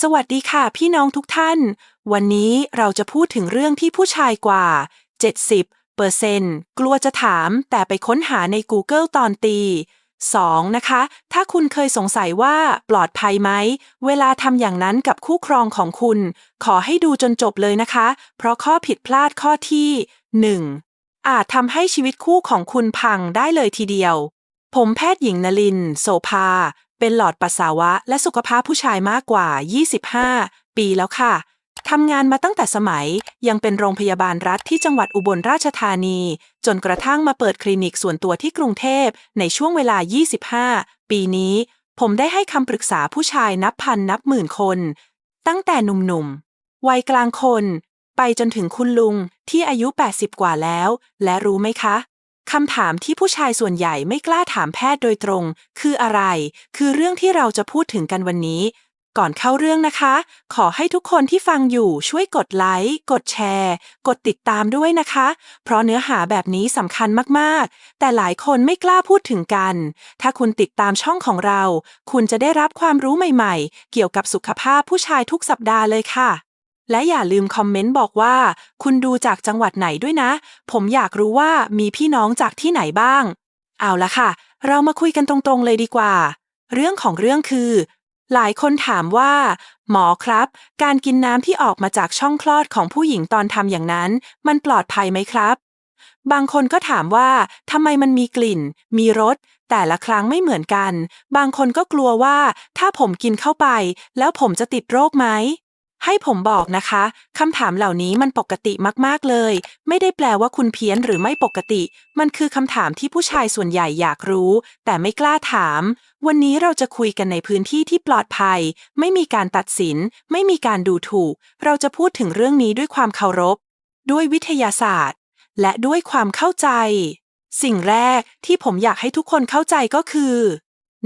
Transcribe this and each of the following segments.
สวัสดีค่ะพี่น้องทุกท่าน วันนี้เราจะพูดถึงเรื่องที่ผู้ชายกว่า 70เปอร์เซนกลัวจะถามแต่ไปค้นหาใน Google ตอนตี 2. นะคะ ถ้าคุณเคยสงสัยว่าปลอดภัยไหม เวลาทำอย่างนั้นกับคู่ครองของคุณ ขอให้ดูจนจบเลยนะคะ เพราะข้อผิดพลาดข้อที่ 1. อาจทำให้ชีวิตคู่ของคุณพังได้เลยทีเดียว ผมแพทย์หญิงนลิน โสภา เป็นหลอดปัสสาวะและสุขภาพผู้ชายมากกว่า 25 ปีแล้วค่ะ ทำงานมาตั้งแต่สมัยยังเป็นโรงพยาบาลรัฐที่จังหวัดอุบลราชธานี จนกระทั่งมาเปิดคลินิกส่วนตัวที่กรุงเทพในช่วงเวลา 25 ปีนี้ ผมได้ให้คำปรึกษาผู้ชายนับพันนับหมื่นคน ตั้งแต่หนุ่มๆ วัยกลางคน ไปจนถึงคุณลุงที่อายุ 80 กว่าแล้ว และรู้ไหมคะ คำถามที่ผู้ชายส่วนใหญ่ไม่กล้าถามแพทย์โดยตรง คืออะไร คือเรื่องที่เราจะพูดถึงกันวันนี้ ก่อนเข้าเรื่องนะคะ ขอให้ทุกคนที่ฟังอยู่ช่วยกดไลค์ กดแชร์ กดติดตามด้วยนะคะ เพราะเนื้อหาแบบนี้สำคัญมากๆ แต่หลายคนไม่กล้าพูดถึงกัน ถ้าคุณติดตามช่องของเรา คุณจะได้รับความรู้ใหม่ ๆ เกี่ยวกับสุขภาพผู้ชายทุกสัปดาห์เลยค่ะ และอย่าลืมคอมเมนต์บอกว่า คุณดูจากจังหวัดไหนด้วยนะ ผมอยากรู้ว่ามีพี่น้องจากที่ไหนบ้าง เอาละค่ะ เรามาคุยกันตรงๆเลยดีกว่า เรื่องของเรื่องคือ หลายคนถามว่า หมอครับ การกินน้ำที่ออกมาจากช่องคลอดของผู้หญิงตอนทำอย่างนั้น มันปลอดภัยไหมครับ บางคนก็ถามว่าทำไมมันมีกลิ่น มีรสแต่ละครั้งไม่เหมือนกัน บางคนก็กลัวว่า ถ้าผมกินเข้าไป แล้วผมจะติดโรคไหม ให้ผมบอกนะคะคำถามเหล่านี้มันปกติมากๆเลย ไม่ได้แปลว่าคุณเพี้ยนหรือไม่ปกติ มันคือคำถามที่ผู้ชายส่วนใหญ่อยากรู้ แต่ไม่กล้าถาม วันนี้เราจะคุยกันในพื้นที่ที่ปลอดภัย ไม่มีการตัดสิน ไม่มีการดูถูก เราจะพูดถึงเรื่องนี้ด้วยความเคารพ ด้วยวิทยาศาสตร์ และด้วยความเข้าใจ สิ่งแรกที่ผมอยากให้ทุกคนเข้าใจก็คือ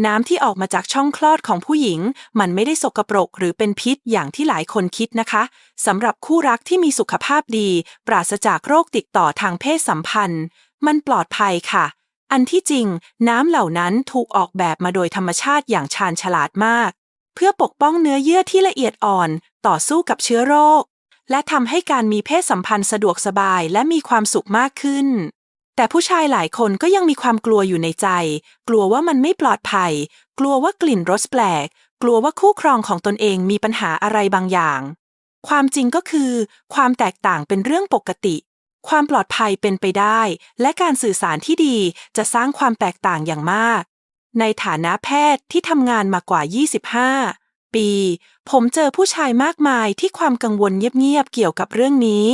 น้ำที่ออกมาจากช่องคลอดของผู้หญิง มันไม่ได้สกปรกหรือเป็นพิษอย่างที่หลายคนคิดนะคะสำหรับคู่รักที่มีสุขภาพดี ปราศจากโรคติดต่อทางเพศสัมพันธ์ มันปลอดภัยค่ะ อันที่จริง น้ำเหล่านั้นถูกออกแบบมาโดยธรรมชาติอย่างชาญฉลาดมาก เพื่อปกป้องเนื้อเยื่อที่ละเอียดอ่อน ต่อสู้กับเชื้อโรค และทำให้การมีเพศสัมพันธ์สะดวกสบายและมีความสุขมากขึ้น แต่ผู้ชายหลายคนก็ยังมีความกลัวอยู่ในใจ กลัวว่ามันไม่ปลอดภัย กลัวว่ากลิ่นรสแปลก กลัวว่าคู่ครองของตนเองมีปัญหาอะไรบางอย่าง ความจริงก็คือ ความแตกต่างเป็นเรื่องปกติ ความปลอดภัยเป็นไปได้ และการสื่อสารที่ดีจะสร้างความแตกต่างอย่างมาก ในฐานะแพทย์ที่ทำงานมากว่า 25 ปี ผมเจอผู้ชายมากมายที่ความกังวลเงียบๆเกี่ยวกับเรื่องนี้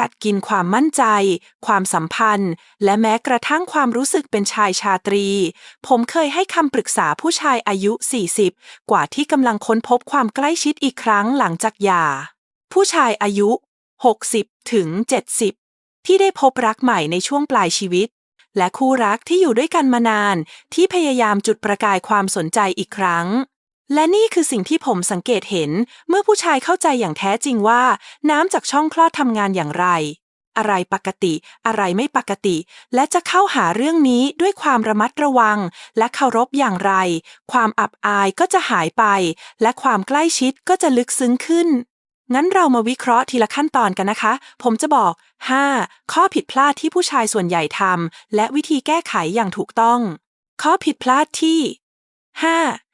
กัดกินความมั่นใจ ความสัมพันธ์ และแม้กระทั่งความรู้สึกเป็นชายชาตรี ผมเคยให้คำปรึกษาผู้ชายอายุ 40 กว่าที่กำลังค้นพบความใกล้ชิดอีกครั้งหลังจากหย่า ผู้ชายอายุ 60 ถึง 70 ที่ได้พบรักใหม่ในช่วงปลายชีวิตและคู่รักที่อยู่ด้วยกันมานาน ที่พยายามจุดประกายความสนใจอีกครั้ง และนี่คือสิ่งที่ผมสังเกตเห็นเมื่อผู้ชายเข้าใจอย่างแท้จริงว่า น้ำจากช่องคลอดทำงานอย่างไร อะไรปกติ อะไรไม่ปกติ และจะเข้าหาเรื่องนี้ด้วยความระมัดระวัง และเคารพอย่างไร ความอับอายก็จะหายไป และความใกล้ชิดก็จะลึกซึ้งขึ้น งั้นเรามาวิเคราะห์ทีละขั้นตอนกันนะคะ ผมจะบอก 5. ข้อผิดพลาดที่ผู้ชายส่วนใหญ่ทำและวิธีแก้ไขอย่างถูกต้อง ข้อผิดพลาดที่ 5.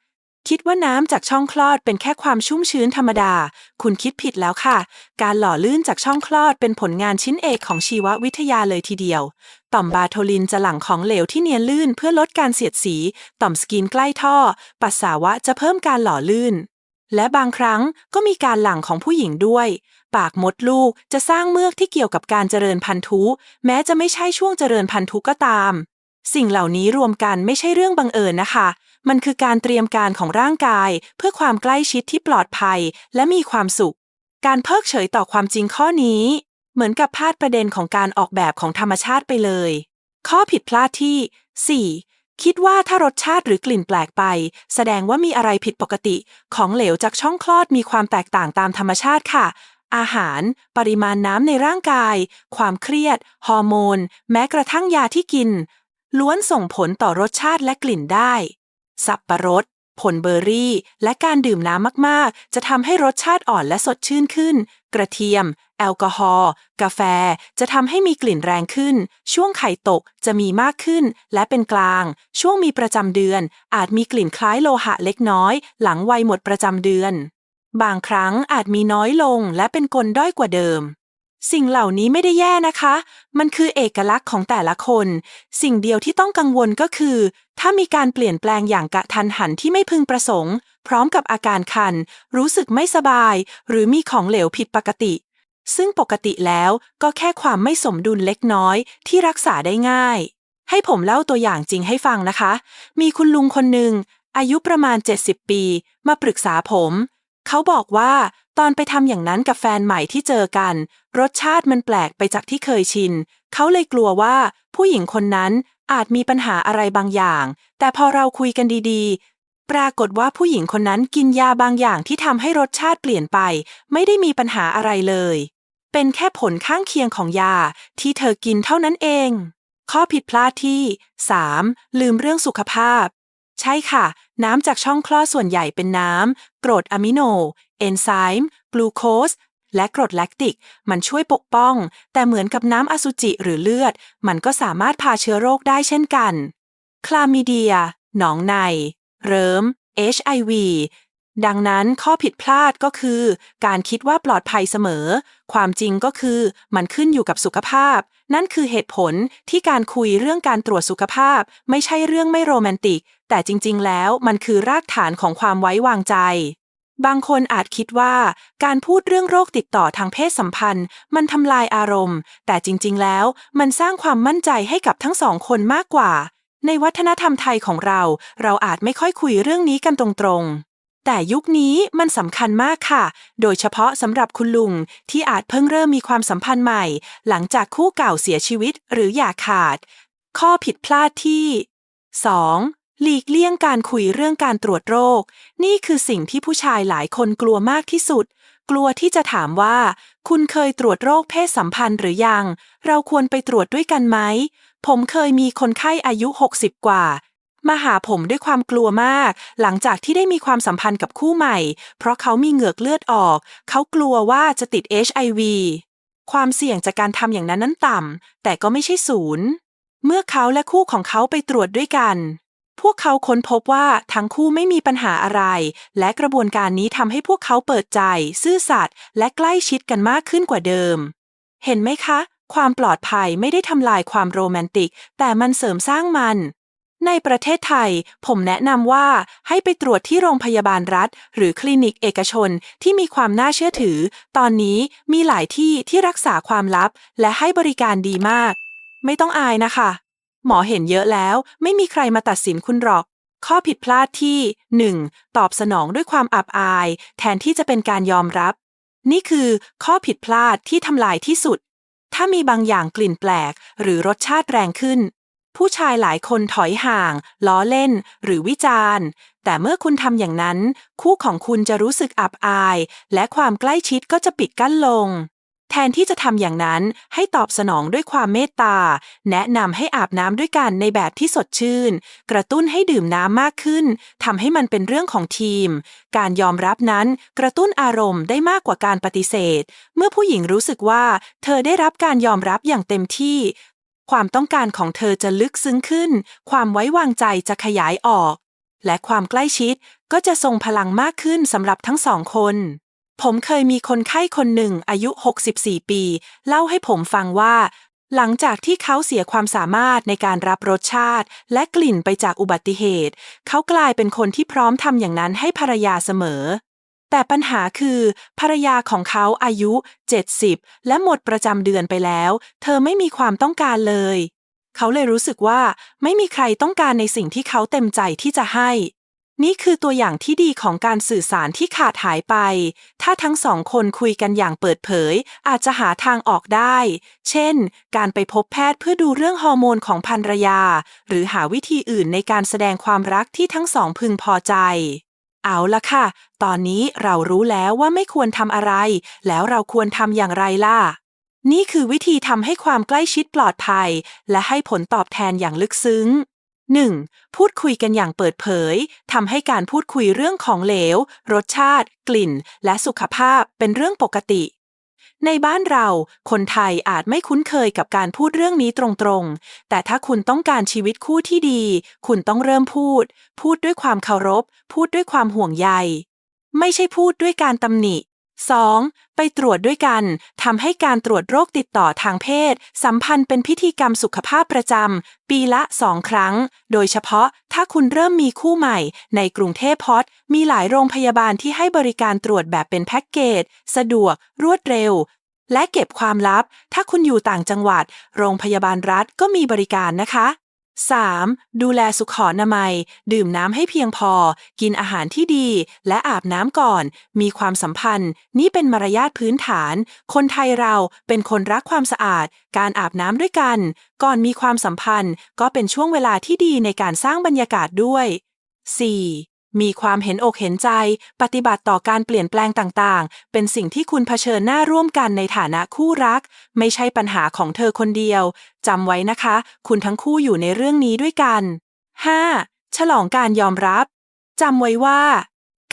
คิดว่าน้ำจากช่องคลอดเป็นแค่ความชุ่มชื้นธรรมดา คุณคิดผิดแล้วค่ะ การหล่อลื่นจากช่องคลอดเป็นผลงานชิ้นเอกของชีววิทยาเลยทีเดียว ต่อมบาโทลินจะหลั่งของเหลวที่เนียนลื่นเพื่อลดการเสียดสี ต่อมสกินใกล้ท่อ ปัสสาวะจะเพิ่มการหล่อลื่น และบางครั้งก็มีการหลั่งของผู้หญิงด้วย ปากมดลูกจะสร้างเมือกที่เกี่ยวกับการเจริญพันธุ แม้จะไม่ใช่ช่วงเจริญพันธุก็ตาม สิ่งเหล่านี้รวมกันไม่ใช่เรื่องบังเอิญนะคะ มันคือการเตรียมการของร่างกาย เพื่อความใกล้ชิดที่ปลอดภัย และมีความสุข การเพิกเฉยต่อความจริงข้อนี้ เหมือนกับพลาดประเด็นของการออกแบบของธรรมชาติไปเลย ข้อผิดพลาดที่ 4. คิดว่าถ้ารสชาติหรือกลิ่นแปลกไป แสดงว่ามีอะไรผิดปกติ ของเหลวจากช่องคลอดมีความแตกต่างตามธรรมชาติค่ะอาหาร ปริมาณน้ำในร่างกาย ความเครียด ฮอร์โมน แม้กระทั่งยาที่กิน ล้วนส่งผลต่อรสชาติและกลิ่นได้ สับประรด ผลเบอร์รี่ และการดื่มน้ำมากๆ จะทำให้รสชาติอ่อนและสดชื่นขึ้น กระเทียม แอลกอฮอล์ กาแฟ จะทำให้มีกลิ่นแรงขึ้น ช่วงไข่ตกจะมีมากขึ้น และเป็นกลาง ช่วงมีประจำเดือน อาจมีกลิ่นคล้ายโลหะเล็กน้อย หลังวัยหมดประจำเดือน บางครั้งอาจมีน้อยลงและเป็นกลด้อยกว่าเดิม สิ่งเหล่านี้ไม่ได้แย่นะคะ มันคือเอกลักษณ์ของแต่ละคน สิ่งเดียวที่ต้องกังวลก็คือ ถ้ามีการเปลี่ยนแปลงอย่างกะทันหันที่ไม่พึงประสงค์ พร้อมกับอาการคัน รู้สึกไม่สบาย หรือมีของเหลวผิดปกติ ซึ่งปกติแล้วก็แค่ความไม่สมดุลเล็กน้อยที่รักษาได้ง่าย ให้ผมเล่าตัวอย่างจริงให้ฟังนะคะ มีคุณลุงคนหนึ่งอายุประมาณ 70 ปี มาปรึกษาผม เขาบอกว่าตอนไปทำอย่างนั้นกับแฟนใหม่ที่เจอกัน รสชาติมันแปลกไปจากที่เคยชิน เขาเลยกลัวว่าผู้หญิงคนนั้นอาจมีปัญหาอะไรบางอย่าง แต่พอเราคุยกันดีๆ ปรากฏว่าผู้หญิงคนนั้นกินยาบางอย่างที่ทำให้รสชาติเปลี่ยนไป ไม่ได้มีปัญหาอะไรเลย เป็นแค่ผลข้างเคียงของยาที่เธอกินเท่านั้นเอง ข้อผิดพลาดที่ 3. ลืมเรื่องสุขภาพ ใช่ค่ะ น้ำจากช่องคลอดส่วนใหญ่เป็นน้ำ กรดอะมิโน เอนไซม์กลูโคสและกรดแลคติก มันช่วยปกป้อง แต่เหมือนกับน้ำอสุจิหรือเลือด มันก็สามารถพาเชื้อโรคได้เช่นกัน คลามิเดีย หนองใน เริม HIV ดังนั้นข้อผิดพลาดก็คือ การคิดว่าปลอดภัยเสมอ ความจริงก็คือมันขึ้นอยู่กับสุขภาพ นั่นคือเหตุผลที่การคุยเรื่องการตรวจสุขภาพ ไม่ใช่เรื่องไม่โรแมนติก แต่จริง ๆ แล้วมันคือรากฐานของความไว้วางใจ บางคนอาจคิดว่า การพูดเรื่องโรคติดต่อทางเพศสัมพันธ์ มันทำลายอารมณ์ แต่จริง ๆ แล้วมันสร้างความมั่นใจให้กับทั้งสองคนมากกว่า ในวัฒนธรรมไทยของเรา เราอาจไม่ค่อยคุยเรื่องนี้กันตรงๆ แต่ยุคนี้มันสำคัญมากค่ะ โดยเฉพาะสำหรับคุณลุงที่อาจเพิ่งเริ่มมีความสัมพันธ์ใหม่ หลังจากคู่เก่าเสียชีวิตหรืออย่าขาด ข้อผิดพลาดที่ 2. หลีกเลี่ยงการคุยเรื่องการตรวจโรค นี่คือสิ่งที่ผู้ชายหลายคนกลัวมากที่สุด กลัวที่จะถามว่า คุณเคยตรวจโรคเพศสัมพันธ์หรือยัง เราควรไปตรวจด้วยกันไหม ผมเคยมีคนไข้อายุ 60 กว่า มาหาผมด้วยความกลัวมาก หลังจากที่ได้มีความสัมพันธ์กับคู่ใหม่ เพราะเขามีเหงือกเลือดออก เขากลัวว่าจะติด HIV ความเสี่ยงจากการทำอย่างนั้นนั้นต่ำ แต่ก็ไม่ใช่ศูนย์ เมื่อเขาและคู่ของเขาไปตรวจด้วยกัน พวกเขาค้นพบว่าทั้งคู่ไม่มีปัญหาอะไร และกระบวนการนี้ทำให้พวกเขาเปิดใจ ซื่อสัตย์และใกล้ชิดกันมากขึ้นกว่าเดิม เห็นไหมคะ ความปลอดภัยไม่ได้ทำลายความโรแมนติก แต่มันเสริมสร้างมัน ในประเทศไทย ผมแนะนำว่าให้ไปตรวจที่โรงพยาบาลรัฐ หรือคลินิกเอกชนที่มีความน่าเชื่อถือ ตอนนี้มีหลายที่ที่รักษาความลับ และให้บริการดีมาก ไม่ต้องอายนะคะ หมอเห็นเยอะแล้ว ไม่มีใครมาตัดสินคุณหรอก ข้อผิดพลาดที่ 1. ตอบสนองด้วยความอับอาย แทนที่จะเป็นการยอมรับ นี่คือข้อผิดพลาดที่ทำลายที่สุด ถ้ามีบางอย่างกลิ่นแปลก หรือรสชาติแรงขึ้น ผู้ชายหลายคนถอยห่าง ล้อเล่น หรือวิจารณ์ แต่เมื่อคุณทำอย่างนั้น คู่ของคุณจะรู้สึกอับอาย และความใกล้ชิดก็จะปิดกั้นลง แทนที่จะทำอย่างนั้นให้ตอบสนองด้วยความเมตตา แนะนำให้อาบน้ำด้วยกันในแบบที่สดชื่น กระตุ้นให้ดื่มน้ำมากขึ้นทำให้มันเป็นเรื่องของทีม การยอมรับนั้นกระตุ้นอารมณ์ได้มากกว่าการปฏิเสธ เมื่อผู้หญิงรู้สึกว่า เธอได้รับการยอมรับอย่างเต็มที่ ความต้องการของเธอจะลึกซึ้งขึ้น ความไว้วางใจจะขยายออก และความใกล้ชิดก็จะทรงพลังมากขึ้นสำหรับทั้งสองคน ผมเคยมีคนไข้คนหนึ่งอายุ 64 ปี เล่าให้ผมฟังว่า หลังจากที่เขาเสียความสามารถในการรับรสชาติ และกลิ่นไปจากอุบัติเหตุ เขากลายเป็นคนที่พร้อมทำอย่างนั้นให้ภรรยาเสมอ แต่ปัญหาคือภรรยาของเขาอายุ 70 และหมดประจำเดือนไปแล้ว เธอไม่มีความต้องการเลย เขาเลยรู้สึกว่าไม่มีใครต้องการในสิ่งที่เขาเต็มใจที่จะให้ นี่คือตัวอย่างที่ดีของการสื่อสารที่ขาดหายไป ถ้าทั้งสองคนคุยกันอย่างเปิดเผย อาจจะหาทางออกได้ เช่น การไปพบแพทย์เพื่อดูเรื่องฮอร์โมนของภรรยา หรือหาวิธีอื่นในการแสดงความรักที่ทั้งสองพึงพอใจ เอาละค่ะ ตอนนี้เรารู้แล้วว่าไม่ควรทำอะไร แล้วเราควรทำอย่างไรล่ะ นี่คือวิธีทำให้ความใกล้ชิดปลอดภัย และให้ผลตอบแทนอย่างลึกซึ้ง 1. พูดคุยกันอย่างเปิดเผยทำให้การพูดคุยเรื่องของเหลว รสชาติ กลิ่น และสุขภาพเป็นเรื่องปกติ ในบ้านเรา คนไทยอาจไม่คุ้นเคยกับการพูดเรื่องนี้ตรงๆ แต่ถ้าคุณต้องการชีวิตคู่ที่ดี คุณต้องเริ่มพูด พูดด้วยความเคารพ พูดด้วยความห่วงใย ไม่ใช่พูดด้วยการตำหนิ 2. ไปตรวจด้วยกันทำให้การตรวจโรคติดต่อทางเพศ สัมพันธ์เป็นพิธีกรรมสุขภาพประจำปีละสองครั้ง โดยเฉพาะถ้าคุณเริ่มมีคู่ใหม่ ในกรุงเทพพอดมีหลายโรงพยาบาลที่ให้บริการตรวจแบบเป็นแพ็กเกจ สะดวก รวดเร็ว และเก็บความลับ ถ้าคุณอยู่ต่างจังหวัด โรงพยาบาลรัฐก็มีบริการนะคะ 3. ดูแลสุขอนามัย ดื่มน้ำให้เพียงพอ กินอาหารที่ดี และอาบน้ำก่อน มีความสัมพันธ์ นี่เป็นมารยาทพื้นฐาน คนไทยเราเป็นคนรักความสะอาด การอาบน้ำด้วยกัน ก่อนมีความสัมพันธ์ ก็เป็นช่วงเวลาที่ดีในการสร้างบรรยากาศด้วย 4. มีความเห็นอกเห็นใจ ปฏิบัติต่อการเปลี่ยนแปลงต่างๆ เป็นสิ่งที่คุณเผชิญหน้าร่วมกันในฐานะคู่รัก ไม่ใช่ปัญหาของเธอคนเดียว จำไว้นะคะ คุณทั้งคู่อยู่ในเรื่องนี้ด้วยกัน 5. ฉลองการยอมรับ จำไว้ว่า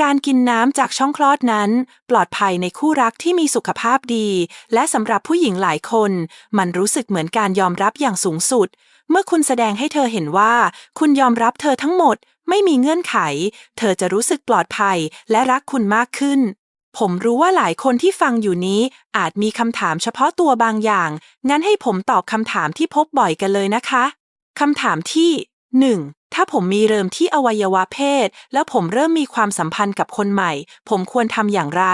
การกินน้ำจากช่องคลอดนั้น ปลอดภัยในคู่รักที่มีสุขภาพดี และสำหรับผู้หญิงหลายคน มันรู้สึกเหมือนการยอมรับอย่างสูงสุด เมื่อคุณแสดงให้เธอเห็นว่า คุณยอมรับเธอทั้งหมด ไม่มีเงื่อนไข เธอจะรู้สึกปลอดภัยและรักคุณมากขึ้น ผมรู้ว่าหลายคนที่ฟังอยู่นี้อาจมีคำถามเฉพาะตัวบางอย่าง งั้นให้ผมตอบคำถามที่พบบ่อยกันเลยนะคะคำถามที่ 1. ถ้าผมมีเริ่มที่อวัยวะเพศ แล้วผมเริ่มมีความสัมพันธ์กับคนใหม่ ผมควรทำอย่างไร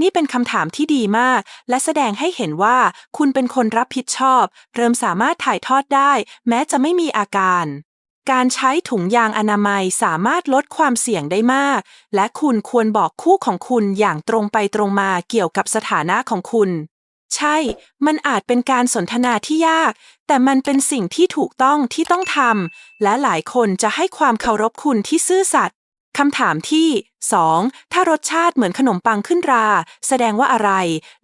นี่เป็นคำถามที่ดีมาก และแสดงให้เห็นว่า คุณเป็นคนรับผิดชอบ เริ่มสามารถถ่ายทอดได้ แม้จะไม่มีอาการ การใช้ถุงยางอนามัยสามารถลดความเสี่ยงได้มาก และคุณควรบอกคู่ของคุณอย่างตรงไปตรงมาเกี่ยวกับสถานะของคุณ ใช่ มันอาจเป็นการสนทนาที่ยาก แต่มันเป็นสิ่งที่ถูกต้องที่ต้องทำ และหลายคนจะให้ความเคารพคุณที่ซื่อสัตย์ คำถามที่ 2. ถ้ารสชาติเหมือนขนมปังขึ้นรา แสดงว่าอะไร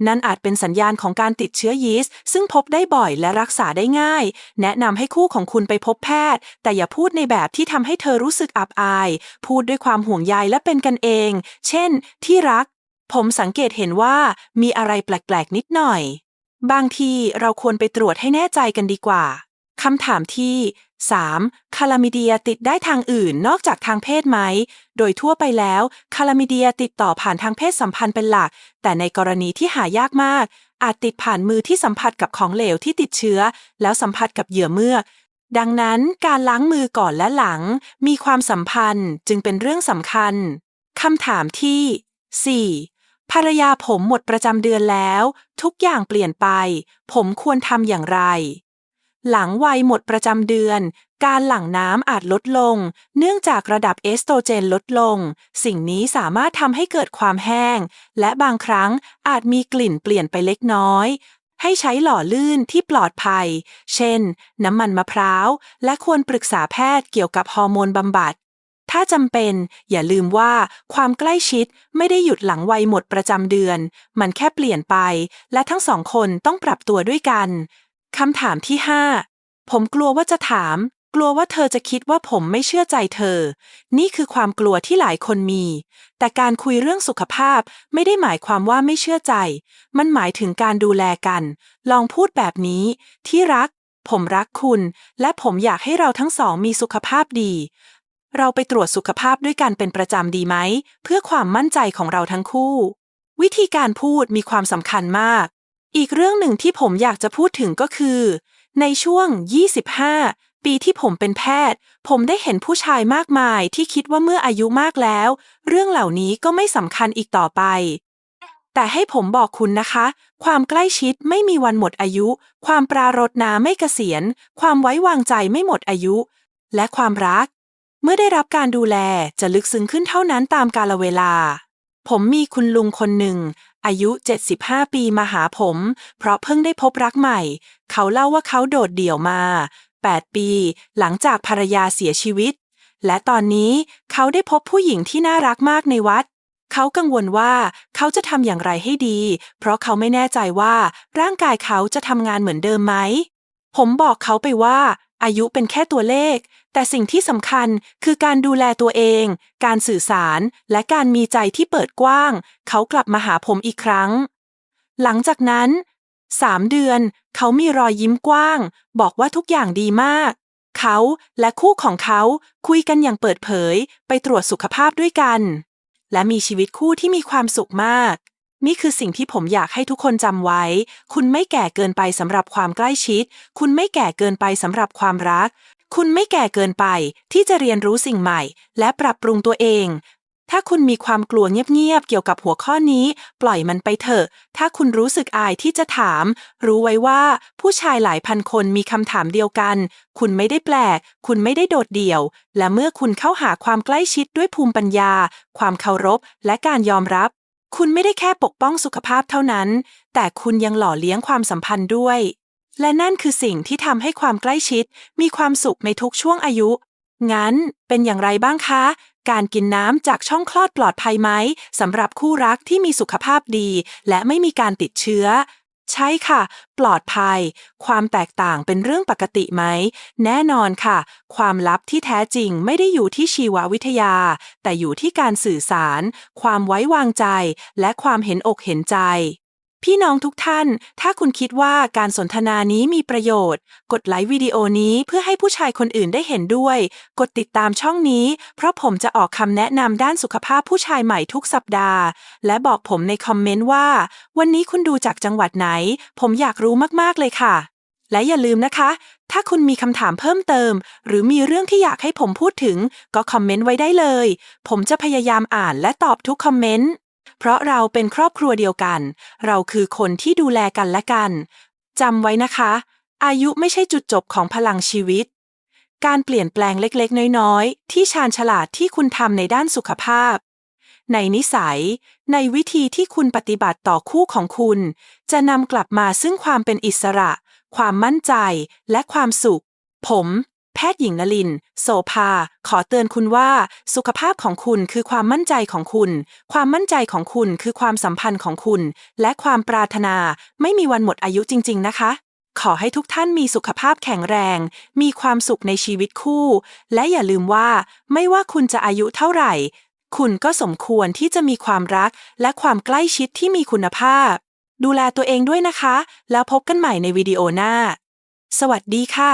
นั่นอาจเป็นสัญญาณของการติดเชื้อยีสต์ซึ่งพบได้บ่อยและรักษาได้ง่าย แนะนำให้คู่ของคุณไปพบแพทย์ แต่อย่าพูดในแบบที่ทำให้เธอรู้สึกอับอาย พูดด้วยความห่วงใยและเป็นกันเอง เช่น ที่รัก ผมสังเกตเห็นว่ามีอะไรแปลกๆ นิดหน่อย บางทีเราควรไปตรวจให้แน่ใจกันดีกว่าคำถามที่ 3. คาลามิเดียติดได้ทางอื่นนอกจากทางเพศไหม โดยทั่วไปแล้ว คาลามิเดียติดต่อผ่านทางเพศสัมพันธ์เป็นหลัก แต่ในกรณีที่หายากมาก อาจติดผ่านมือที่สัมผัสกับของเหลวที่ติดเชื้อ แล้วสัมผัสกับเหยื่อเมื่อ ดังนั้นการล้างมือก่อนและหลัง มีความสัมพันธ์จึงเป็นเรื่องสำคัญ คำถามที่ 4. ภรรยาผมหมดประจำเดือนแล้ว ทุกอย่างเปลี่ยนไป ผมควรทำอย่างไร หลังวัยหมดประจำเดือน การหลั่งน้ำอาจลดลง เนื่องจากระดับเอสโตรเจนลดลง สิ่งนี้สามารถทำให้เกิดความแห้ง และบางครั้งอาจมีกลิ่นเปลี่ยนไปเล็กน้อย ให้ใช้หล่อลื่นที่ปลอดภัย เช่น น้ำมันมะพร้าว และควรปรึกษาแพทย์เกี่ยวกับฮอร์โมนบำบัด ถ้าจำเป็น อย่าลืมว่าความใกล้ชิดไม่ได้หยุดหลังวัยหมดประจำเดือน มันแค่เปลี่ยนไป และทั้งสองคนต้องปรับตัวด้วยกัน คำถามที่5ผมกลัวว่าจะถาม กลัวว่าเธอจะคิดว่าผมไม่เชื่อใจเธอ นี่คือความกลัวที่หลายคนมี แต่การคุยเรื่องสุขภาพไม่ได้หมายความว่าไม่เชื่อใจ มันหมายถึงการดูแลกัน ลองพูดแบบนี้ ที่รัก ผมรักคุณ และผมอยากให้เราทั้งสองมีสุขภาพดี เราไปตรวจสุขภาพด้วยกันเป็นประจำดีไหม เพื่อความมั่นใจของเราทั้งคู่ วิธีการพูดมีความสำคัญมาก อีกเรื่องหนึ่งที่ผมอยากจะพูดถึงก็คือ ในช่วง 25 ปีที่ผมเป็นแพทย์ ผมได้เห็นผู้ชายมากมายที่คิดว่าเมื่ออายุมากแล้ว เรื่องเหล่านี้ก็ไม่สำคัญอีกต่อไป แต่ให้ผมบอกคุณนะคะ ความใกล้ชิดไม่มีวันหมดอายุ ความปรารถนาไม่เกษียณ ความไว้วางใจไม่หมดอายุ และความรัก เมื่อได้รับการดูแลจะลึกซึ้งขึ้นเท่านั้นตามกาลเวลาผมมีคุณลุงคนหนึ่ง อายุ 75 ปีมาหาผม เพราะเพิ่งได้พบรักใหม่ เขาเล่าว่าเขาโดดเดี่ยวมา 8 ปี หลังจากภรรยาเสียชีวิต และตอนนี้เขาได้พบผู้หญิงที่น่ารักมากในวัด เขากังวลว่าเขาจะทำอย่างไรให้ดี เพราะเขาไม่แน่ใจว่าร่างกายเขาจะทำงานเหมือนเดิมไหม ผมบอกเขาไปว่า อายุเป็นแค่ตัวเลข แต่สิ่งที่สำคัญคือการดูแลตัวเอง การสื่อสาร และการมีใจที่เปิดกว้าง เขากลับมาหาผมอีกครั้ง หลังจากนั้นสามเดือน เขามีรอยยิ้มกว้าง บอกว่าทุกอย่างดีมาก เขาและคู่ของเขาคุยกันอย่างเปิดเผย ไปตรวจสุขภาพด้วยกัน และมีชีวิตคู่ที่มีความสุขมาก นี่คือสิ่งที่ผมอยากให้ทุกคนจำไว้ คุณไม่แก่เกินไปสำหรับความใกล้ชิด คุณไม่แก่เกินไปสำหรับความรัก คุณไม่แก่เกินไป ที่จะเรียนรู้สิ่งใหม่ และปรับปรุงตัวเอง ถ้าคุณมีความกลัวเงียบๆเกี่ยวกับหัวข้อนี้ ปล่อยมันไปเถอะ ถ้าคุณรู้สึกอายที่จะถาม รู้ไว้ว่า ผู้ชายหลายพันคนมีคำถามเดียวกัน คุณไม่ได้แปลก คุณไม่ได้โดดเดี่ยว และเมื่อคุณเข้าหาความใกล้ชิดด้วยภูมิปัญญา ความเคารพ และการยอมรับ คุณไม่ได้แค่ปกป้องสุขภาพเท่านั้น แต่คุณยังหล่อเลี้ยงความสัมพันธ์ด้วย และนั่นคือสิ่งที่ทำให้ความใกล้ชิด มีความสุขในทุกช่วงอายุ งั้นเป็นอย่างไรบ้างคะ การกินน้ำจากช่องคลอดปลอดภัยไหมสำหรับคู่รักที่มีสุขภาพดี และไม่มีการติดเชื้อ ใช่ค่ะ ปลอดภัย ความแตกต่างเป็นเรื่องปกติไหม แน่นอนค่ะ ความลับที่แท้จริงไม่ได้อยู่ที่ชีววิทยา แต่อยู่ที่การสื่อสาร ความไว้วางใจ และความเห็นอกเห็นใจ พี่น้องทุกท่าน ถ้าคุณคิดว่าการสนทนานี้มีประโยชน์ กดไลค์วิดีโอนี้เพื่อให้ผู้ชายคนอื่นได้เห็นด้วย กดติดตามช่องนี้ เพราะผมจะออกคำแนะนำด้านสุขภาพผู้ชายใหม่ทุกสัปดาห์ และบอกผมในคอมเมนต์ว่า วันนี้คุณดูจากจังหวัดไหน ผมอยากรู้มากๆเลยค่ะ และอย่าลืมนะคะ ถ้าคุณมีคำถามเพิ่มเติม หรือมีเรื่องที่อยากให้ผมพูดถึง ก็คอมเมนต์ไว้ได้เลย ผมจะพยายามอ่านและตอบทุกคอมเมนต์ เพราะเราเป็นครอบครัวเดียวกัน เราคือคนที่ดูแลกันและกันจำไว้นะคะ อายุไม่ใช่จุดจบของพลังชีวิต การเปลี่ยนแปลงเล็กๆ น้อยๆ ที่ชาญฉลาดที่คุณทำในด้านสุขภาพ ในนิสัย ในวิธีที่คุณปฏิบัติต่อคู่ของคุณ จะนำกลับมาซึ่งความเป็นอิสระ ความมั่นใจ และความสุข ผม แพทย์หญิงนลิน โสภา ขอเตือนคุณว่า สุขภาพของคุณคือความมั่นใจของคุณ ความมั่นใจของคุณคือความสัมพันธ์ของคุณ และความปรารถนา ไม่มีวันหมดอายุจริง ๆ นะคะ ขอให้ทุกท่านมีสุขภาพแข็งแรง มีความสุขในชีวิตคู่ และอย่าลืมว่า ไม่ว่าคุณจะอายุเท่าไหร่ คุณก็สมควรที่จะมีความรัก และความใกล้ชิดที่มีคุณภาพ ดูแลตัวเองด้วยนะคะ แล้วพบกันใหม่ในวิดีโอหน้า สวัสดีค่ะ